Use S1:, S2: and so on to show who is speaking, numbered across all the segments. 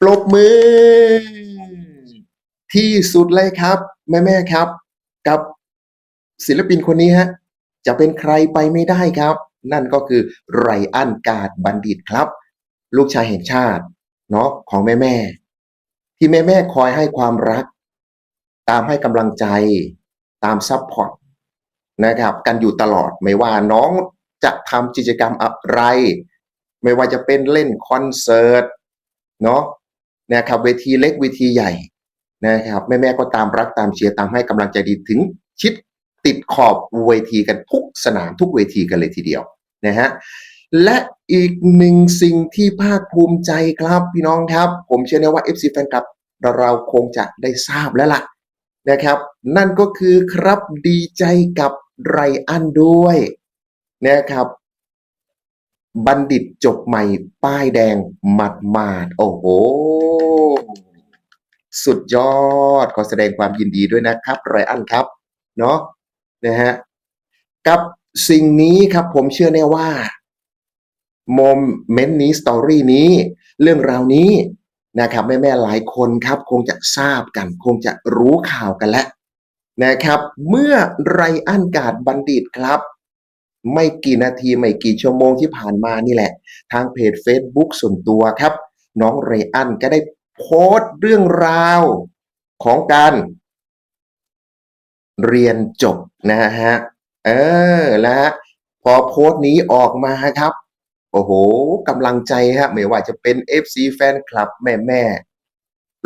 S1: ปรบมือ ที่สุดเลยครับ แม่ๆครับ กับศิลปินคนนี้ฮะ จะเป็นใครไปไม่ได้ครับ นั่นก็คือไรอันกาดบัณฑิตครับ ลูกชายแห่งชาติ เนาะของแม่ๆที่แม่ๆคอยให้ความรัก ตามให้กำลังใจ ตามซัปพอร์ตนะครับ กันอยู่ตลอดไม่ว่าน้องจะทำกิจกรรมอะไร ไม่ว่าจะเป็นเล่นคอนเสิร์ตเนาะ นะครับเวทีเล็กเวทีใหญ่นะครับแม่ๆก็ตามรักตามเชียร์ตามให้กำลังใจดีถึงชิดติดขอบเวทีกันทุกสนามทุกเวทีกันเลยทีเดียวนะฮะและอีกหนึ่งสิ่งที่ภาคภูมิใจครับพี่น้องครับ ผมเชื่อแน่ว่า FC แฟนคลับเราคงจะได้ทราบแล้วล่ะนะครับ นั่นก็คือครับดีใจกับไรอันด้วยนะครับ บัณฑิตจบใหม่ป้ายแดงหมัดหมาดโอ้โห สุดยอดขอแสดงความยินดีด้วยนะครับไรอันครับ เนาะนะฮะกับสิ่งนี้ครับผมเชื่อแน่ว่าโมเมนต์นี้สตอรี่นี้ เรื่องราวนี้นะครับแม่ๆหลายคนครับคงจะทราบกัน คงจะรู้ข่าวกันแล้วนะครับ เมื่อไรอันกาดบัณฑิตครับ ไม่กี่นาทีไม่กี่ชั่วโมงที่ผ่านมานี่แหละ ทางเพจ Facebook ส่วนตัวครับ น้องไรอันก็ได้โพสต์เรื่องราวของการเรียนจบนะฮะ เออแล้วฮะพอโพสต์นี้ออกมาครับ โอ้โหกำลังใจฮะไม่ว่าจะเป็น FC แฟนคลับแม่แม่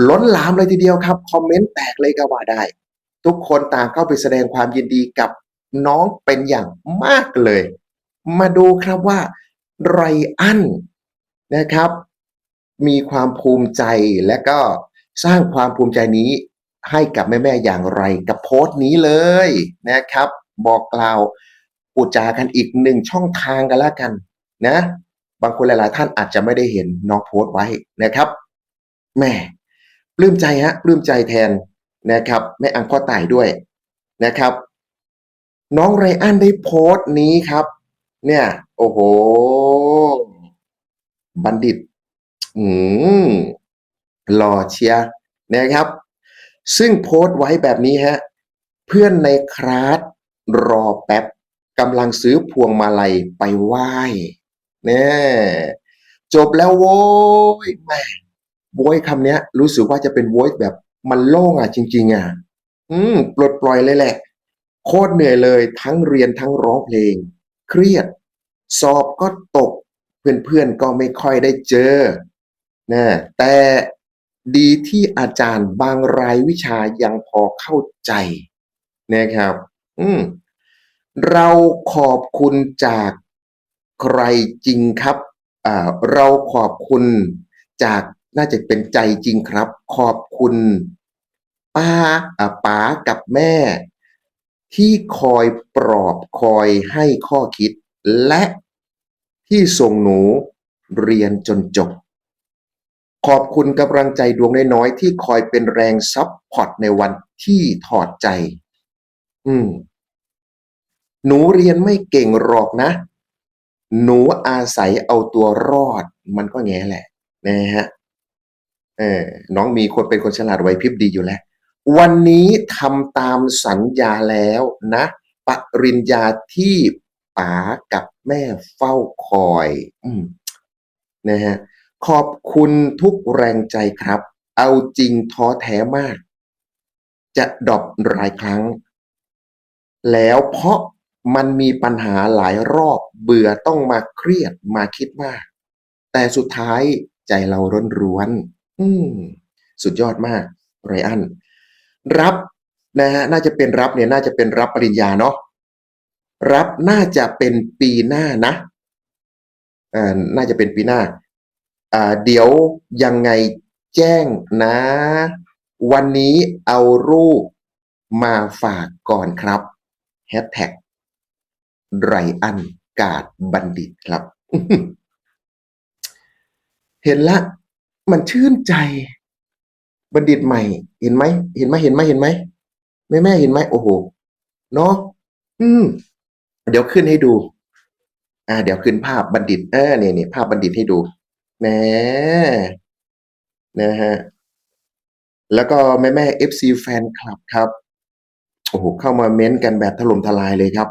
S1: ล้นหลามเลยทีเดียวครับ คอมเมนต์แตกเลยก็ว่าได้ ทุกคนต่างเข้าไปแสดงความยินดีกับ น้องเป็นอย่างมากเลย มาดูครับว่าไรอันนะครับ มีความภูมิใจและก็สร้างความภูมิใจนี้ให้กับแม่ ๆ อย่างไรกับโพสต์นี้เลยนะครับ บอกกล่าวปูจากันอีกหนึ่งช่องทางกันแล้วกันนะ บางคนหลาย ๆ ท่านอาจจะไม่ได้เห็นน้องโพสต์ไว้นะครับแม่ปลื้มใจฮะปลื้มใจแทนนะครับแม่อังพ่อต่ายด้วยนะครับ น้องไรอันได้โพสต์นี้ครับ เนี่ย โอ้โห บัณฑิต อืมหล่อเชียนะครับ ซึ่งโพสต์ไว้แบบนี้ฮะ เพื่อนในคลาสรอแป๊บกำลังซื้อพวงมาลัยไปไหว้เนี่ยจบแล้วโว้ยแหม่โว้ยคำนี้รู้สึกว่าจะเป็นโว้ยแบบมันโล่งอะจริง ๆ อะ อืม ปลดปล่อยเลยแหละ โคตรเหนื่อยเลยทั้งเรียนทั้งร้องเพลง เครียด สอบก็ตก เพื่อนๆก็ไม่ค่อยได้เจอนะแต่ดีที่อาจารย์บางรายวิชายังพอเข้าใจนะครับ อืมเราขอบคุณจากใครจริงครับอ่าเราขอบคุณจากน่าจะเป็นใจจริงครับ ขอบคุณป้าอ่าป๋ากับแม่ ที่คอยปลอบคอยให้ข้อคิด และที่ส่งหนูเรียนจนจบ ขอบคุณกำลังใจดวงน้อยๆที่คอยเป็นแรงซับพอร์ตในวันที่ถอดใจ อืม หนูเรียนไม่เก่งหรอกนะ หนูอาศัยเอาตัวรอด มันก็แง่แหละ นะฮะ เออ น้องมีคนเป็นคนฉลาดไวพริบดีอยู่แล้ว วันนี้ทำตามสัญญาแล้วนะ ปริญญาที่ป๋ากับแม่เฝ้าคอยอนะฮะขอบคุณทุกแรงใจครับ เอาจริงท้อแท้มาก จะดอปหลายครั้ง แล้วเพราะมันมีปัญหาหลายรอบเบื่อต้องมาเครียดมาคิดมาก แต่สุดท้ายใจเราร้อนร้วน อืม สุดยอดมาก ไรอัน รับนะฮะน่าจะเป็นรับเนี่ยน่าจะเป็นรับปริญญาเนาะรับน่าจะเป็นปีหน้านะอ่าน่าจะเป็นปีหน้าอ่าเดี๋ยวยังไงแจ้งนะ วันนี้เอารูปมาฝากก่อนครับแฮชแท็กไรอันกาดบัณฑิตครับ เห็นละ มันชื่นใจ บัณฑิตใหม่ เห็นไหมเห็นไหมเห็นไหมเห็นไหมแม่แม่เห็นไหมโอ้โหเนาะอืม เดี๋ยวขึ้นให้ดู อ่า เดี๋ยวขึ้นภาพบัณฑิตเออเนี่ยเนี่ยภาพบัณฑิตให้ดูแหมนะฮะแล้วก็แม่แม่เอฟซีแฟนคลับครับโอ้โหเข้ามาเม้นต์กันแบบถล่มทลายเลยครับ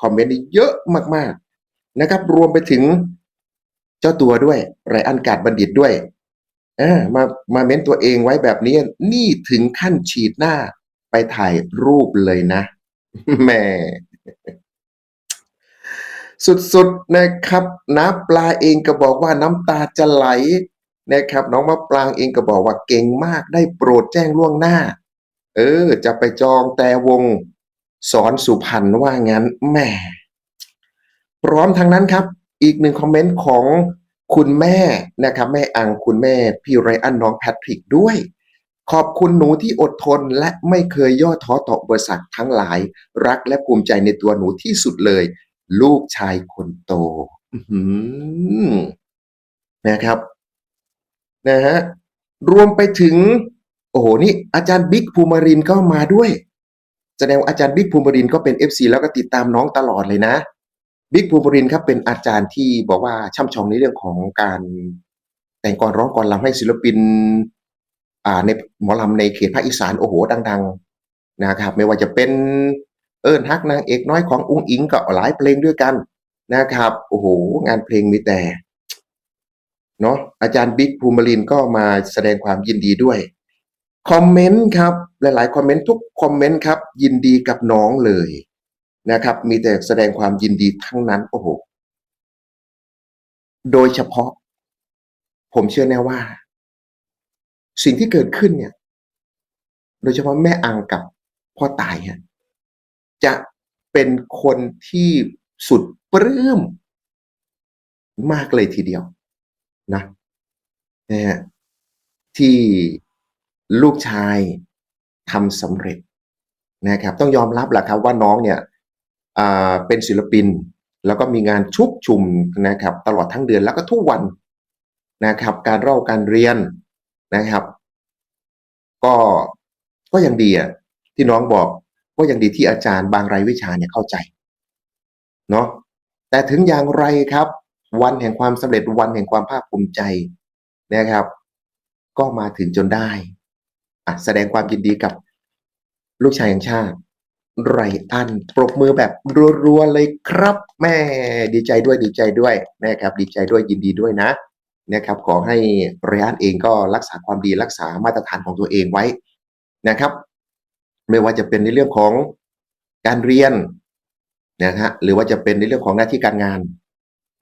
S1: คอมเมนต์เยอะมากๆนะครับ รวมไปถึงเจ้าตัวด้วยไรอันกาดบัณฑิตด้วย ออมามาเม้นต์ตัวเองไว้แบบนี้ นี่ถึงขั้นฉีดหน้าไปถ่ายรูปเลยนะแม่สุดๆนะครับน้าปลาเองก็บอกว่าน้ำตาจะไหลนะครับ น้องมะปรางเองก็บอกว่าเก่งมากได้โปรดแจ้งล่วงหน้า เออ จะไปจองแต่วงสอนสุพรรณว่างั้นแม่พร้อมทั้งนั้นครับ อีกหนึ่งคอมเมนต์ของ คุณแม่นะครับแม่อังคุณแม่พี่ไรอันน้องแพทริกด้วย ขอบคุณหนูที่อดทนและไม่เคยย่อท้อต่ออุปสรรคทั้งหลาย รักและภูมิใจในตัวหนูที่สุดเลย ลูกชายคนโตนะครับนะฮะรวมไปถึง โอ้โหนี่อาจารย์บิ๊กภูมิรินก็มาด้วย แสดงว่าอาจารย์บิ๊กภูมิรินก็เป็น FC แล้วก็ติดตามน้องตลอดเลยนะ บิ๊กภูมิรินครับเป็นอาจารย์ที่บอกว่าช่ำชองในเรื่องของการแต่งกลอนร้องกลอนรำให้ศิลปินอ่าในหมอลำในเขตภาคอีสานโอ้โหดัง ๆนะครับ ไม่ว่าจะเป็นเอิ้นฮักนางเอกน้อยของอุ้งอิงก็หลายเพลงด้วยกันนะครับโอ้โหงานเพลงมีแต่เนาะอาจารย์บิ๊กภูมิรินก็มาแสดงความยินดีด้วยคอมเมนต์ครับ หลายๆคอมเมนต์ทุกคอมเมนต์ครับ ยินดีกับน้องเลย นะครับ มีแต่แสดงความยินดีทั้งนั้น โอ้โห โดยเฉพาะ ผมเชื่อแน่ว่า สิ่งที่เกิดขึ้นเนี่ย โดยเฉพาะแม่อังกับพ่อตายฮะจะเป็นคนที่สุดปลื้มมากเลยทีเดียว นะนะฮะที่ลูกชายทำสำเร็จนะครับ ต้องยอมรับแหละครับว่าน้องเนี่ย เป็นศิลปิน แล้วก็มีงานชุกชุมนะครับตลอดทั้งเดือนแล้วก็ทุกวันนะครับการเล่าการเรียนนะครับ ก็ก็ยังดีอะที่น้องบอกก็ยังดีที่อาจารย์บางรายวิชาเนี่ยเข้าใจเนาะแต่ถึงอย่างไรครับ วันแห่งความสำเร็จวันแห่งความภาคภูมิใจนะครับ ก็มาถึงจนได้อะแสดงความยินดีกับลูกชายแห่งชาติ ไรอันปรบมือแบบรัวๆเลยครับแม่ดีใจด้วยดีใจด้วยนะครับดีใจด้วยยินดีด้วยนะนะครับขอให้ไรอันเองก็รักษาความดีรักษามาตรฐานของตัวเองไว้นะครับ ไม่ว่าจะเป็นในเรื่องของการเรียนนะฮะหรือว่าจะเป็นในเรื่องของหน้าที่การงาน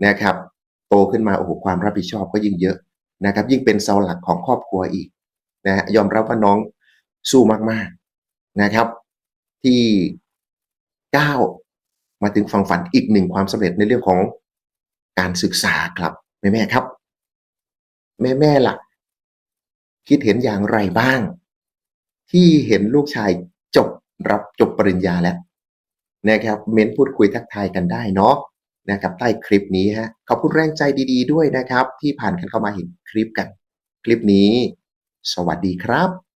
S1: นะครับ โตขึ้นมาโอ้โหความรับผิดชอบก็ยิ่งเยอะนะครับ ยิ่งเป็นเสาหลักของครอบครัวอีกนะฮะยอมรับว่าน้องสู้มากๆนะครับ ที่ก้าวมาถึงฝั่งฝันอีกหนึ่งความสำเร็จในเรื่องของการศึกษาครับแม่แม่ครับ แม่แม่ๆล่ะ คิดเห็นอย่างไรบ้าง ที่เห็นลูกชายจบรับจบปริญญาแล้วนะครับ เม้นพูดคุยทักทายกันได้เนาะนะครับใต้คลิปนี้ฮะขอบคุณแรงใจดี ๆ ด้วยนะครับ ที่ผ่านกันเข้ามาเห็นคลิปกัน คลิปนี้ สวัสดีครับ